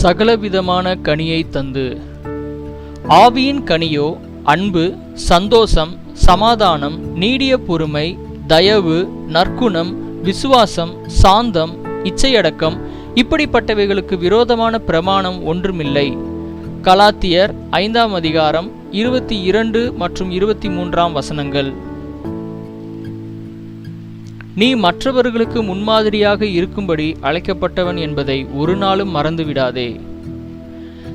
சகலவிதமான கனியை தந்து. ஆவியின் கனியோ அன்பு சந்தோஷம் சமாதானம் நீடிய பொறுமை தயவு நற்குணம் விசுவாசம் சாந்தம் இச்சையடக்கம் இப்படிப்பட்டவைகளுக்கு விரோதமான பிரமாணம் ஒன்றுமில்லை. கலாத்தியர் ஐந்தாம் அதிகாரம் இருபத்தி இரண்டு மற்றும் இருபத்தி மூன்றாம் வசனங்கள். நீ மற்றவர்களுக்கு முன்மாதிரியாக இருக்கும்படி அழைக்கப்பட்டவன் என்பதை ஒரு நாளும் மறந்துவிடாதே.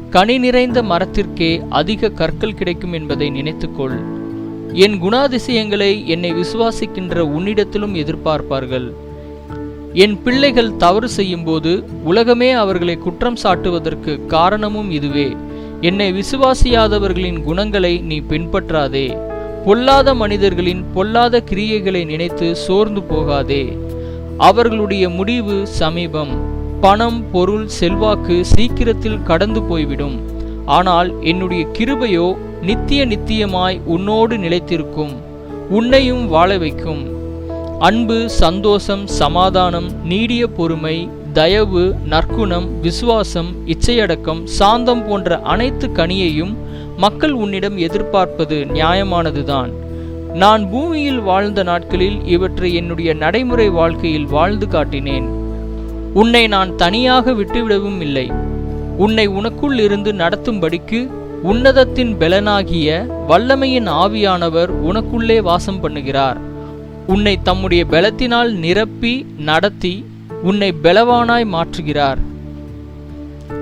கனி நிறைந்த மரத்திற்கே அதிக கற்கள் கிடைக்கும் என்பதை நினைத்துக்கொள். என் குணாதிசயங்களை என்னை விசுவாசிக்கின்ற உன்னிடத்திலும் எதிர்பார்ப்பார்கள். என் பிள்ளைகள் தவறு செய்யும்போது உலகமே அவர்களை குற்றம் சாட்டுவதற்கு காரணமும் இதுவே. என்னை விசுவாசியாதவர்களின் குணங்களை நீ பின்பற்றாதே. பொல்லாத மனிதர்களின் பொல்லாத கிரியைகளை நினைத்து சோர்ந்து போகாதே. அவர்களுடைய முடிவு சமீபம். பணம் பொருள் செல்வாக்கு சீக்கிரத்தில் கடந்து போய்விடும். ஆனால் என்னுடைய கிருபையோ நித்திய நித்தியமாய் உன்னோடு நிலைத்திருக்கும். உன்னையும் வாழ வைக்கும். அன்பு சந்தோஷம் சமாதானம் நீடிய பொறுமை தயவு நற்குணம் விசுவாசம் இச்சையடக்கம் சாந்தம் போன்ற அனைத்து கனியையும் மக்கள் உன்னிடம் எதிர்பார்ப்பது நியாயமானதுதான். நான் பூமியில் வாழ்ந்த நாட்களில் இவற்றை என்னுடைய நடைமுறை வாழ்க்கையில் வாழ்ந்து காட்டினேன். உன்னை நான் தனியாக விட்டுவிடவும் இல்லை. உன்னை உனக்குள் இருந்து நடத்தும்படிக்கு உன்னதத்தின் பெலனாகிய வல்லமையின் ஆவியானவர் உனக்குள்ளே வாசம் பண்ணுகிறார். உன்னை தம்முடைய பலத்தினால் நிரப்பி நடத்தி உன்னை பலவானாய் மாற்றுகிறார்.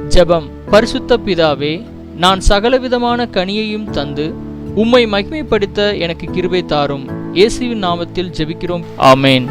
ஜெபம். பரிசுத்த பிதாவே நான் சகலவிதமான கனியையும் தந்து உம்மை மகிமைப்படுத்த எனக்கு கிருபை தாரும். இயேசுவின் நாமத்தில் ஜெபிக்கிறோம். ஆமேன்.